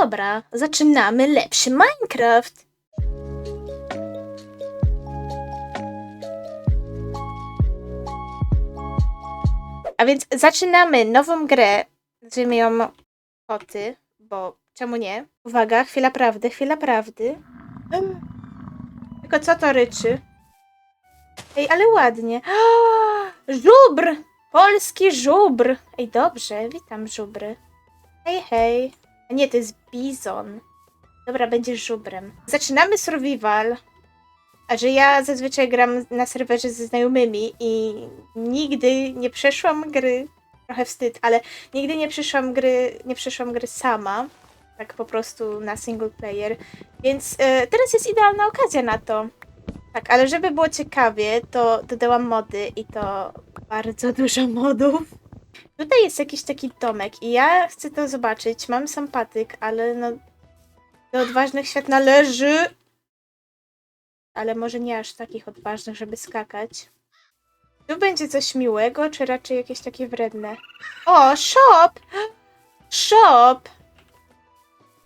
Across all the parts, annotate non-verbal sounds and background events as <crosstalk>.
Dobra, zaczynamy lepszy Minecraft. A więc zaczynamy nową grę. Nazwijmy ją Koty, bo czemu nie? Uwaga, chwila prawdy, chwila prawdy. Tylko co to ryczy? Ej, ale ładnie. <gasps> Żubr! Polski żubr! Ej, dobrze, witam żubry. Hej, hej. Nie, to jest bizon. Dobra, będziesz żubrem. Zaczynamy survival. A że ja zazwyczaj gram na serwerze ze znajomymi i nigdy nie przeszłam gry. Trochę wstyd, ale nigdy nie przeszłam gry, nie przeszłam gry sama. Tak po prostu na single player. Więc e, teraz jest idealna okazja na to. Tak, ale żeby było ciekawie, to dodałam mody i to bardzo dużo modów. Tutaj jest jakiś taki domek i ja chcę to zobaczyć. Mam sam patyk, ale no do odważnych świat należy. Ale może nie aż takich odważnych, żeby skakać. Tu będzie coś miłego, czy raczej jakieś takie wredne? O, shop! Shop!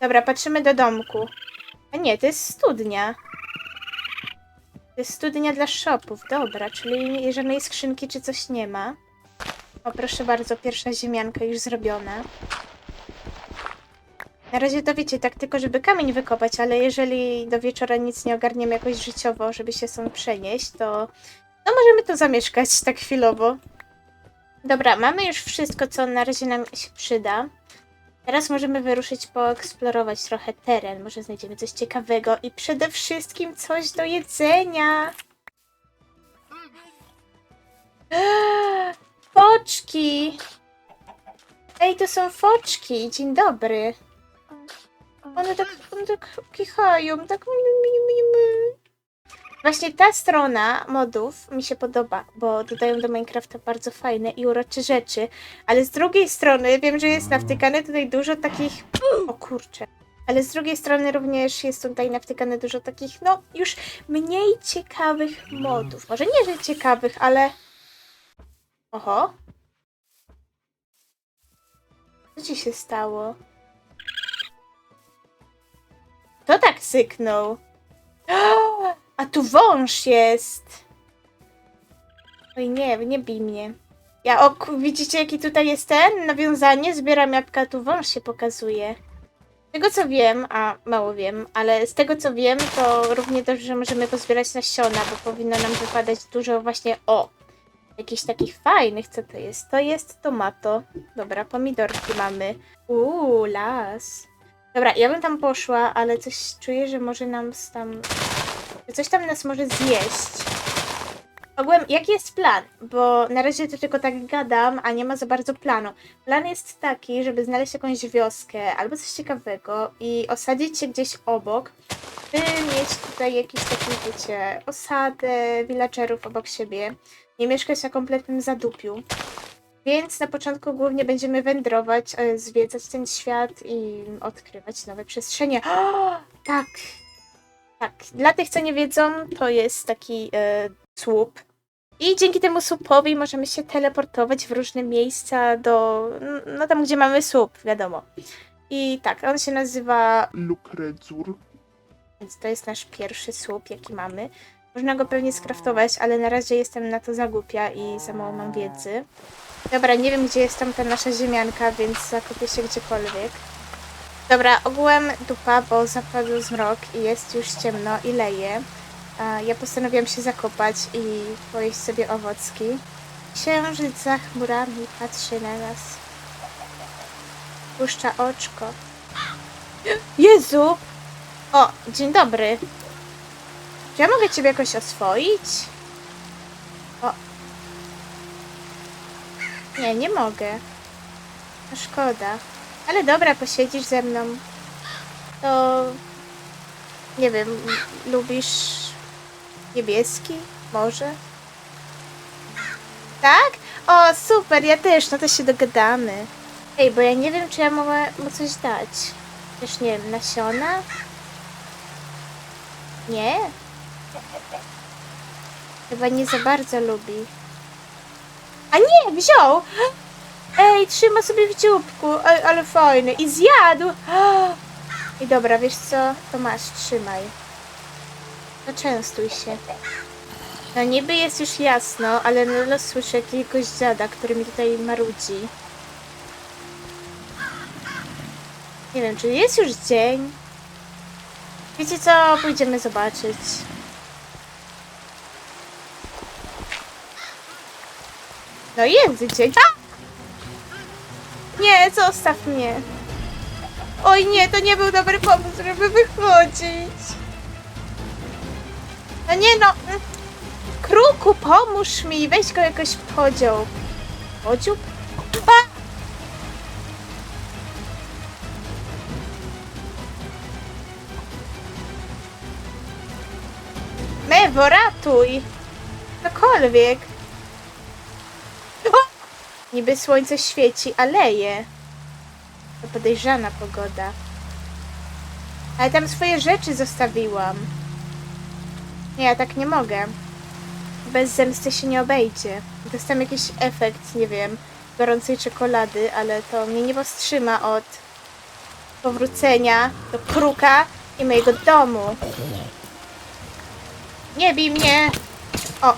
Dobra, patrzymy do domku. A nie, to jest studnia. To jest studnia dla shopów, dobra, czyli żadnej skrzynki czy coś nie ma. O, proszę bardzo, pierwsza ziemianka już zrobiona. Na razie to wiecie, tak tylko, żeby kamień wykopać, ale jeżeli do wieczora nic nie ogarniemy jakoś życiowo, żeby się stąd przenieść, to no możemy tu zamieszkać tak chwilowo. Dobra, mamy już wszystko, co na razie nam się przyda. Teraz możemy wyruszyć poeksplorować trochę teren. Może znajdziemy coś ciekawego i przede wszystkim coś do jedzenia. <gasps> Foczki! Ej, to są foczki. Dzień dobry. One tak, one tak kichają, tak... Właśnie ta strona modów mi się podoba, bo dodają do Minecrafta bardzo fajne i urocze rzeczy, ale z drugiej strony wiem, że jest nawtykane tutaj dużo takich... O kurczę. Ale z drugiej strony również jest tutaj nawtykane dużo takich, no, już mniej ciekawych modów. Może nie, że ciekawych, ale... Oho. Co ci się stało? Kto tak syknął? A tu wąż jest! Oj nie, nie bij mnie. Ja o, ku- widzicie jaki tutaj jest ten? Nawiązanie, zbieram jabłka, tu wąż się pokazuje. Z tego co wiem, a mało wiem, ale z tego co wiem, to równie dobrze możemy pozbierać nasiona, bo powinno nam wypadać dużo właśnie o jakichś takich fajnych, co to jest? To jest tomato. Dobra, pomidorki mamy. Uuu, las. Dobra, ja bym tam poszła, ale coś czuję, że może nam tam... Coś tam nas może zjeść. Ogółem, jaki jest plan? Bo na razie to tylko tak gadam, a nie ma za bardzo planu. Plan jest taki, żeby znaleźć jakąś wioskę albo coś ciekawego i osadzić się gdzieś obok, by mieć tutaj jakiś taki, wiecie, osadę villagerów obok siebie. Nie mieszkać na kompletnym zadupiu. Więc na początku głównie będziemy wędrować, e, zwiedzać ten świat i odkrywać nowe przestrzenie. O, tak, tak. Dla tych, co nie wiedzą, to jest taki e, słup. I dzięki temu słupowi możemy się teleportować w różne miejsca do. No tam, gdzie mamy słup, wiadomo. I tak, on się nazywa. Lukredzur. Więc to jest nasz pierwszy słup, jaki mamy. Można go pewnie skraftować, ale na razie jestem na to za głupia i za mało mam wiedzy. Dobra, nie wiem gdzie jest tam ta nasza ziemianka, więc zakopię się gdziekolwiek. Dobra, ogółem dupa, bo zapadł zmrok i jest już ciemno i leje. Ja postanowiłam się zakopać i pojeść sobie owocki. Księżyc za chmurami patrzy na nas. Puszcza oczko. Jezu! O, dzień dobry. Czy ja mogę ciebie jakoś oswoić? O. Nie, nie mogę. No szkoda. Ale dobra, posiedzisz ze mną. To... Nie wiem, lubisz niebieski? Może? Tak? O, super, ja też, no to się dogadamy. Ej, bo ja nie wiem, czy ja mogę mu coś dać. Też nie wiem, nasiona? Nie? Chyba nie za bardzo lubi. A nie, wziął! Ej, trzyma sobie w dzióbku, ale fajny. I zjadł! I dobra, wiesz co? To masz, trzymaj. Poczęstuj się. No niby jest już jasno, ale na los słyszę jakiegoś dziada, który mi tutaj marudzi. Nie wiem, czy jest już dzień? Wiecie co? Pójdziemy zobaczyć. No dzień. A! Nie, zostaw mnie. Oj nie, to nie był dobry pomysł, żeby wychodzić. No nie no. Kruku, pomóż mi. Weź go jakoś podział. Podziób? A! Mewo, ratuj! Cokolwiek. Niby słońce świeci, a leje. To podejrzana pogoda. Ale tam swoje rzeczy zostawiłam. Nie, ja tak nie mogę. Bez zemsty się nie obejdzie. Dostałem jakiś efekt, nie wiem, gorącej czekolady, ale to mnie nie powstrzyma od powrócenia do kruka i mojego domu. Nie bij mnie! O!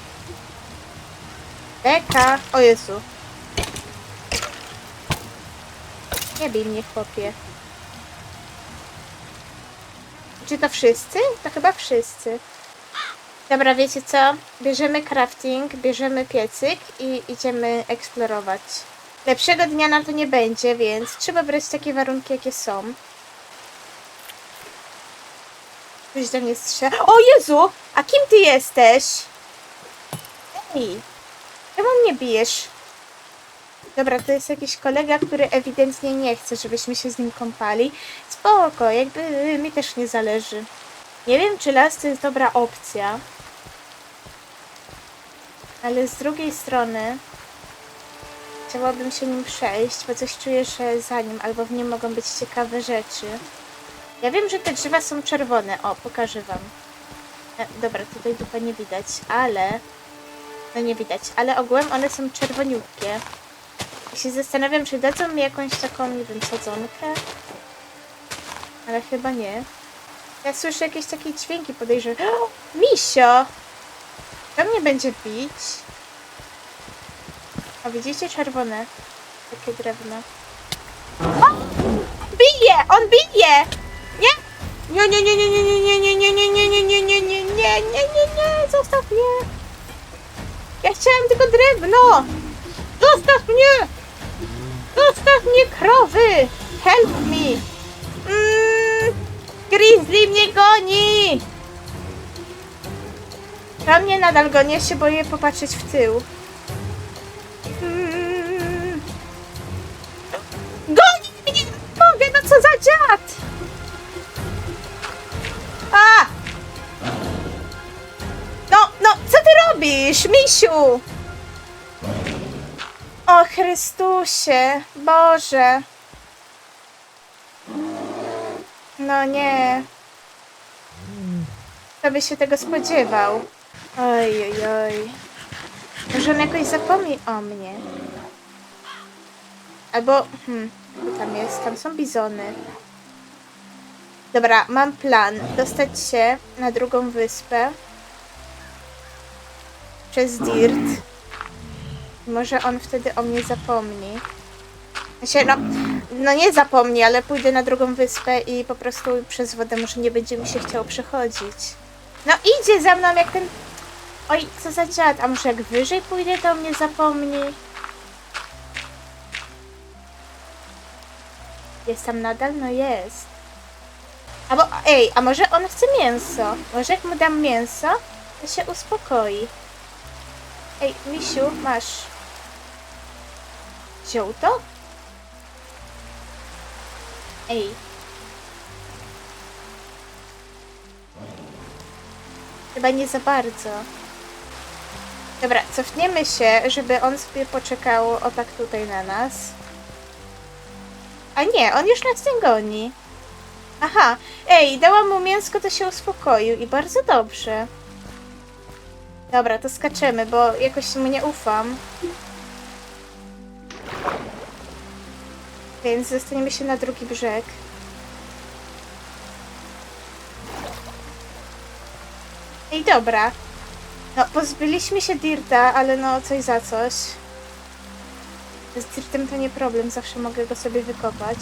Beka! O Jezu! Nie bij mnie, chłopie. Czy to wszyscy? To chyba wszyscy. Dobra, wiecie co? Bierzemy crafting, bierzemy piecyk i idziemy eksplorować. Lepszego dnia nam to nie będzie, więc trzeba brać takie warunki, jakie są. Ktoś do mnie strzela. O Jezu! A kim ty jesteś? Ej! Czemu mnie bijesz? Dobra, to jest jakiś kolega, który ewidentnie nie chce, żebyśmy się z nim kąpali. Spoko, jakby mi też nie zależy. Nie wiem, czy las to jest dobra opcja. Ale z drugiej strony chciałabym się nim przejść, bo coś czuję, że za nim albo w nim mogą być ciekawe rzeczy. Ja wiem, że te drzewa są czerwone. O, pokażę wam. E, dobra, tutaj dupa nie widać, ale... No nie widać, ale ogółem one są czerwoniutkie. Się zastanawiam, czy dadzą mi jakąś taką, nie wiem, sadzonkę? Ale chyba nie. Ja słyszę jakieś takie dźwięki, podejrzewam. Misio! Kto mnie będzie bić? A widzicie czerwone? Takie drewno. O! Bije! On bije! Nie! Nie, nie, nie, nie, nie, nie, nie, nie, nie, nie, nie, nie, nie, nie, nie, nie, nie, nie, zostaw mnie! Ja chciałem tylko drewno! Zostaw mnie! Zostaw mnie, krowy! Help me! Mm, Grizzly mnie goni! A mnie nadal goni, ja się boję popatrzeć w tył. Mm. Goni mnie! Nie mogę, no co za dziad! A! No, no, co ty robisz, misiu? O Chrystusie, Boże. No nie. Kto by się tego spodziewał? Oj, oj, oj. Może on jakoś zapomni o mnie. Albo, hmm, tam jest? Tam są bizony. Dobra, mam plan. Dostać się na drugą wyspę. Przez Dirt. Może on wtedy o mnie zapomni. Znaczy, no, no nie zapomni, ale pójdę na drugą wyspę i po prostu przez wodę może nie będzie mi się chciało przechodzić. No idzie za mną jak ten... Oj, co za dziad. A może jak wyżej pójdę, to o mnie zapomni. Jest tam nadal? No jest. Albo, ej, a może on chce mięso? Może jak mu dam mięso, to się uspokoi. Ej, misiu, masz. Wziął to? Ej. Chyba nie za bardzo. Dobra, cofniemy się, żeby on sobie poczekał o tak tutaj na nas. A nie, on już nas nie goni. Aha, ej, dałam mu mięsko, to się uspokoił i bardzo dobrze. Dobra, to skaczemy, bo jakoś mu nie ufam. Więc zostaniemy się na drugi brzeg. I dobra. No, pozbyliśmy się Dirta, ale no coś za coś. Z Dirtem to nie problem, zawsze mogę go sobie wykopać.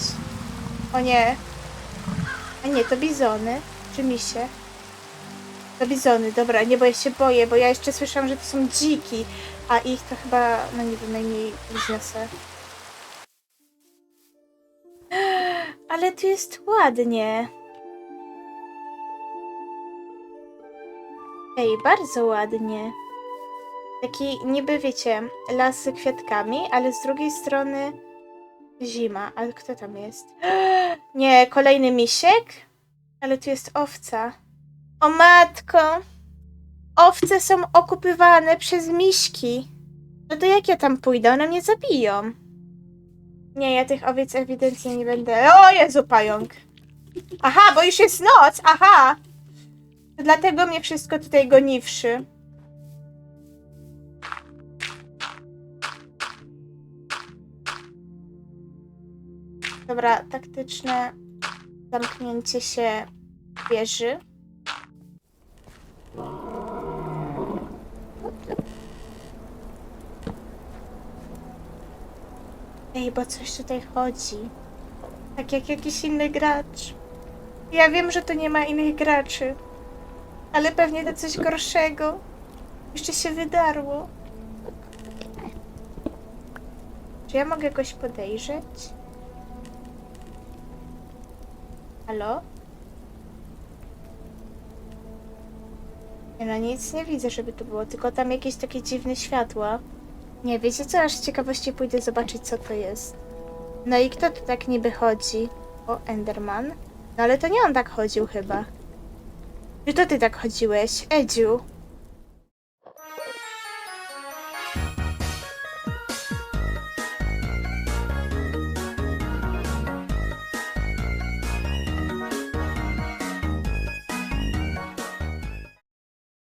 O nie. A nie, to bizony. Czy mi się? To bizony, dobra, nie, bo ja się boję, bo ja jeszcze słyszałam, że to są dziki, a ich to chyba, no nie wiem, najmniej zniosę. Ale tu jest ładnie. Ej, bardzo ładnie. Taki niby, wiecie, las z kwiatkami, ale z drugiej strony zima. Ale kto tam jest? <gasps> Nie, kolejny misiek? Ale tu jest owca. O matko! Owce są okupywane przez miśki. No to jak ja tam pójdę? One mnie zabiją. Nie, ja tych owiec ewidentnie nie będę. O Jezu, pająk! Aha, bo już jest noc! Aha! Dlatego mnie wszystko tutaj goniwszy. Dobra, taktyczne zamknięcie się wieży. Ej, bo coś tutaj chodzi. Tak jak jakiś inny gracz. Ja wiem, że to nie ma innych graczy. Ale pewnie to coś gorszego. Jeszcze się wydarło. Czy ja mogę jakoś podejrzeć? Halo? Nie no, nic nie widzę, żeby tu było, tylko tam jakieś takie dziwne światła. Nie, wiecie co? Aż z ciekawości pójdę zobaczyć, co to jest. No i kto tu tak niby chodzi? O, Enderman. No ale to nie on tak chodził chyba. Czy to ty tak chodziłeś, Edziu?